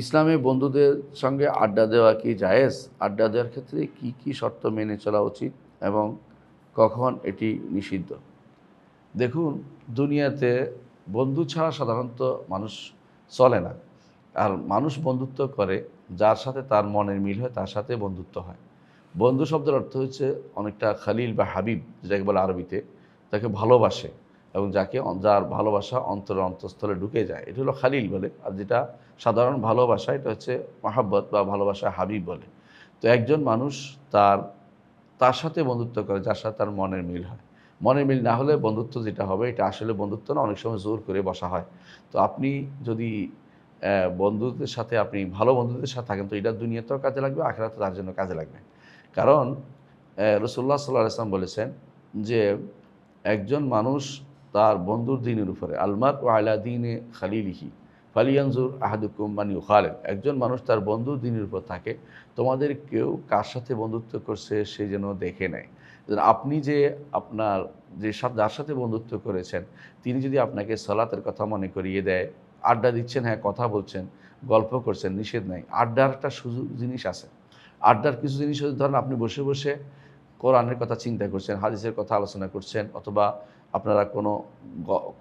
ইসলামে বন্ধুদের সঙ্গে আড্ডা দেওয়া কি জায়েজ? আড্ডা দেওয়ার ক্ষেত্রে কি কি শর্ত মেনে চলা উচিত এবং কখন এটি নিষিদ্ধ? দেখুন, দুনিয়াতে বন্ধু ছাড়া সাধারণত মানুষ চলে না। আর মানুষ বন্ধুত্ব করে যার সাথে তার মনের মিল হয়, তার সাথে বন্ধুত্ব হয়। বন্ধু শব্দের অর্থ হচ্ছে অনেকটা খালিল বা হাবিব, যেটাকে বলে আরবিতে, তাকে ভালোবাসে। এবং যাকে যার ভালোবাসা অন্তর অন্তঃস্থলে ঢুকে যায়। এটা হলো খালিল বলে, আর যেটা সাধারণ ভালোবাসা এটা হচ্ছে মাহাব্বত বা ভালোবাসা হাবিব বলে। তো একজন মানুষ তার তার সাথে বন্ধুত্ব করে যার সাথে তার মনের মিল হয়। মনের মিল না হলে বন্ধুত্ব যেটা হবে, এটা আসলে বন্ধুত্ব না, অনেক সময় জোর করে বসা হয়। তো আপনি যদি বন্ধুদের সাথে, আপনি ভালো বন্ধুদের সাথে থাকেন, তো এটা দুনিয়াতেও কাজে লাগবে আখেরাতে তার জন্য কাজে লাগবে। কারণ রসুল্লাহ সাল্লাহ আসলাম বলেছেন যে, একজন মানুষ তার বন্ধুর দিনের উপরে আলমার ও আলা দিনে খালিলিহি, ফালিয়ানজুর আহাদুকুম মানি খালেন একজন মানুষ তার বন্ধুর দিনের উপর থাকে, তোমাদের কেউ কার সাথে বন্ধুত্ব করছে সে যেন দেখে নেয়। আপনি যে আপনার, যে যার সাথে বন্ধুত্ব করেছেন, তিনি যদি আপনাকে সলাতের কথা মনে করিয়ে দেয়, আড্ডা দিচ্ছেন হ্যাঁ কথা বলছেন, গল্প করছেন, নিষেধ নাই, আড্ডার একটা সুযোগ, জিনিস আছে। আড্ডার কিছু জিনিস ধরেন আপনি বসে বসে কোরআনের কথা চিন্তা করছেন, হাদিসের কথা আলোচনা করছেন, অথবা আপনারা কোনো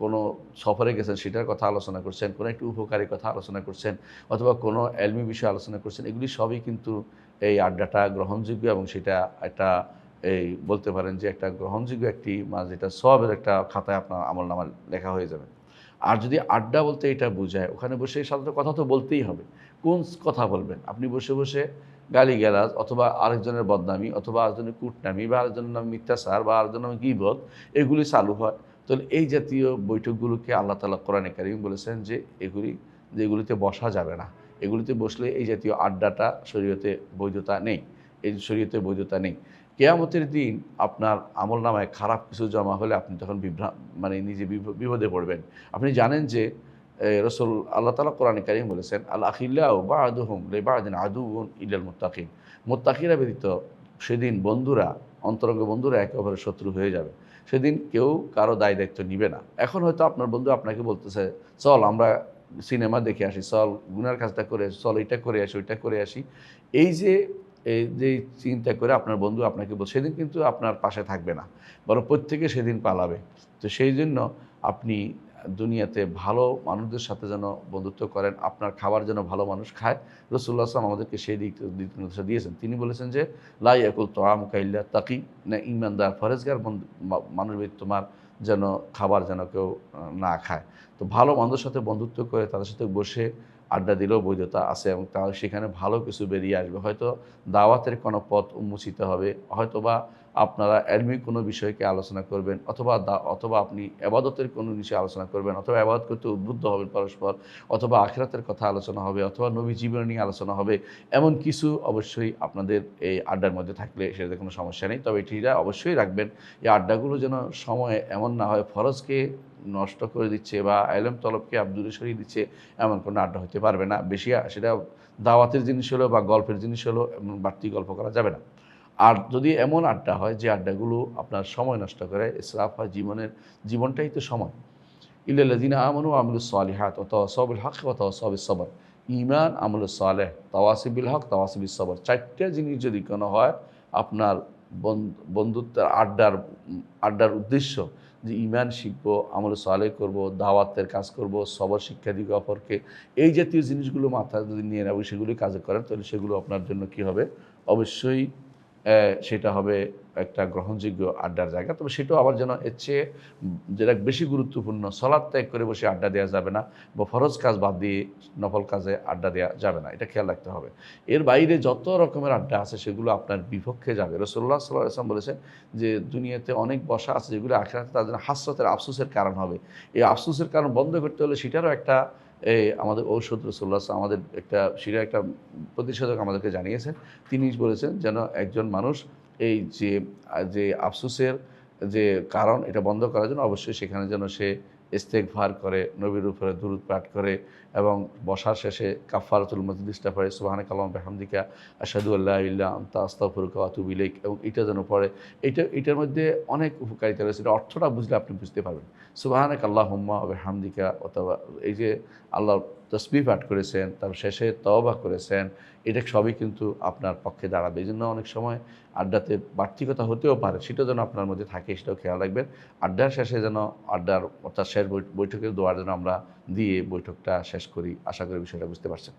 কোনো সফরে গেছেন, সেটার কথা আলোচনা করছেন, কোনো একটু উপকারী কথা আলোচনা করছেন, অথবা কোনো এলমি বিষয়ে আলোচনা করছেন, এগুলি সবই কিন্তু এই আড্ডাটা গ্রহণযোগ্য এবং সেটা একটা এই বলতে পারেন যে একটা গ্রহণযোগ্য একটি মানে যেটা সবের একটা খাতায় আপনার আমল নামা লেখা হয়ে যাবে। আর যদি আড্ডা বলতে এটা বোঝায়, ওখানে বসে সাধারণত কথা তো বলতেই হবে। কোন কথা বলবেন? আপনি বসে বসে গালিগালাজ, অথবা আরেকজনের বদনামি, অথবা আরেকজনের কুটনামি, বা আরেকজনের নামে মিথ্যাচার, বা আরেকজনের নামে গিবত, এগুলি চালু হয়। তাহলে এই জাতীয় বৈঠকগুলোকে আল্লাহ তালা কোরআনে কারিম বলেছেন যে এগুলি, যে এগুলিতে বসা যাবে না। এগুলিতে বসলে এই জাতীয় আড্ডাটা শরীয়তে বৈধতা নেই। এই শরীয়তে বৈধতা নেই। কেয়ামতের দিন আপনার আমল নামায় খারাপ কিছু জমা হলে আপনি তখন বিভ্রা মানে নিজে বিপ- বিপদে পড়বেন। আপনি জানেন যে রসুল আল্লাহ তালা কোরআন কারিম বলেছেন আল আখিল্লাহ বা আদুহম লে বা আদিন আদু ইলাল মুত্তাকিন। মোত্তাকিরা ব্যতীত সেদিন বন্ধুরা, অন্তরঙ্গ বন্ধুরা একে অপরের শত্রু হয়ে যাবে। সেদিন কেউ কারও দায় দায়িত্ব নিবে না। এখন হয়তো আপনার বন্ধু আপনাকে বলতেছে, চল, আমরা সিনেমা দেখে আসি, চল, গুনার কাজটা করে চল এটা করে আসি, ওইটা করে আসি। এই যে এই যে চিন্তা করে আপনার বন্ধু আপনাকে বল, সেদিন কিন্তু আপনার পাশে থাকবে না, বরং প্রত্যেকে সেদিন পালাবে। তো সেই জন্য আপনি দুনিয়াতে ভালো মানুষদের সাথে যেন বন্ধুত্ব করেন, আপনার খাবার যেন ভালো মানুষ খায়। রসুল্লাহ আসলাম আমাদেরকে সেই দিক নির্দেশনা দিয়েছেন। তিনি বলেছেন যে লাই একুল তোয়াম কাইল্লা তাকি না, ইমানদার, ফরেজগার মানুষ তোমার যেন খাবার যেন কেউ না খায়। তো ভালো মানুষের সাথে বন্ধুত্ব করে তাদের সাথে বসে আড্ডা দিলেও বৈধতা আছে এবং তা সেখানে ভালো কিছু বেরিয়ে আসবে। হয়তো দাওয়াতের কোনো পথ উন্মোচিত হবে হয়তো বা আপনারা এলমি কোনো বিষয়কে আলোচনা করবেন অথবা দা- অথবা আপনি আবাদতের কোনো বিষয়ে আলোচনা করবেন, অথবা আবাদত করতে উদ্বুদ্ধ হবেন পরস্পর, অথবা আখিরাতের কথা আলোচনা হবে, অথবা নবী জীবন নিয়ে আলোচনা হবে, এমন কিছু অবশ্যই আপনাদের এই আড্ডার মধ্যে থাকলে সেটাতে কোনো সমস্যা নেই। তবে এটিরা অবশ্যই রাখবেন, এই আড্ডাগুলো যেন সময়ে এমন না হয় ফরজকে নষ্ট করে দিচ্ছে বা আলম তলবকে আব্দুলে সরিয়ে দিচ্ছে, এমন কোনো আড্ডা হতে পারবে না। বেশি সেটা দাওয়াতের জিনিস হলো বা গল্পের জিনিস হলো বাড়তি গল্প করা যাবে না। আর যদি এমন আড্ডা হয় যে আড্ডাগুলো আপনার সময় নষ্ট করে, ইসরাফ হয় জীবনের, জীবনটাই তো সময় ইল্লাদিনা আমানু আমলুস সালিহাত ও তওয়াসবিল হক ও তওয়াসবিস সবর ইমান আমলুস সালেহ তাওয়াসিবিল হক তাওয়াসিবিস সবর চারটা জিনিস যদি কোনো হয়, আপনার বন্ধ- বন্ধুত্বের আড্ডার আড্ডার উদ্দেশ্য যে ইমান শিখব আমল সালে করব, দাওয়াতের কাজ করব, সবর শিক্ষা দিব অপরকে, এই জাতীয় জিনিসগুলো মাথায় যদি নিয়ে নেব, সেগুলি কাজে করেন, তাহলে সেগুলো আপনার জন্য কি হবে? অবশ্যই সেটা হবে একটা গ্রহণযোগ্য আড্ডার জায়গা। তবে সেটাও আবার যেন এর চেয়ে যেটা বেশি গুরুত্বপূর্ণ, সলাদ ত্যাগ করে বসে আড্ডা দেওয়া যাবে না বা ফরজ কাজ বাদ দিয়ে নফল কাজে আড্ডা দেওয়া যাবে না, এটা খেয়াল রাখতে হবে। এর বাইরে যত রকমের আড্ডা আছে সেগুলো আপনার বিপক্ষে যাবে। রসল্লাহ সাল্লাহ আসলাম বলেছেন যে দুনিয়াতে অনেক বসা আছে যেগুলো আখেরাতে তাদের হাসরতের আফসোসের কারণ হবে। এই আফসোসের কারণ বন্ধ করতে হলে সেটারও একটা এই আমাদের ঔষধ রসুল্লাহ আমাদের একটা শিরা, একটা প্রতিষেধক আমাদেরকে জানিয়েছেন। তিনি বলেছেন যেন একজন মানুষ এই যে যে আফসোসের যে কারণ, এটা বন্ধ করার জন্য অবশ্যই সেখানে যেন সে ইস্তেকভার করে, নবীর উপরে দুরুদ পাঠ করে এবং বসার শেষে কাফারতুল মজলিসটা পড়ে সুবাহান কালাম বেহামদিকা আসাদু আল্লাহ ইল্লা আমতা আস্তাফুরুকা আতুবিলেক এবং এটা যেন পড়ে, এটা, এটার মধ্যে অনেক উপকারিতা রয়েছে, এটা অর্থটা বুঝলে আপনি বুঝতে পারবেন। সুবাহান কাল্লাহ হুম্মা বেহামদিকা অথবা এই যে আল্লাহ তসবি পাঠ করেছেন, তার শেষে তওবা করেছেন, এটা সবই কিন্তু আপনার পক্ষে দাঁড়াবে। এই জন্য অনেক সময় আড্ডাতে বাড়তি কথা হতেও পারে, সেটা যেন আপনার মধ্যে থাকে, সেটাও খেয়াল রাখবেন। আড্ডার শেষে যেন আড্ডার, অর্থাৎ শেষ বৈঠকের দোয়ার জন্য আমরা দিয়ে বৈঠকটা শেষ করি। আশা করি বিষয়টা বুঝতে পারছেন।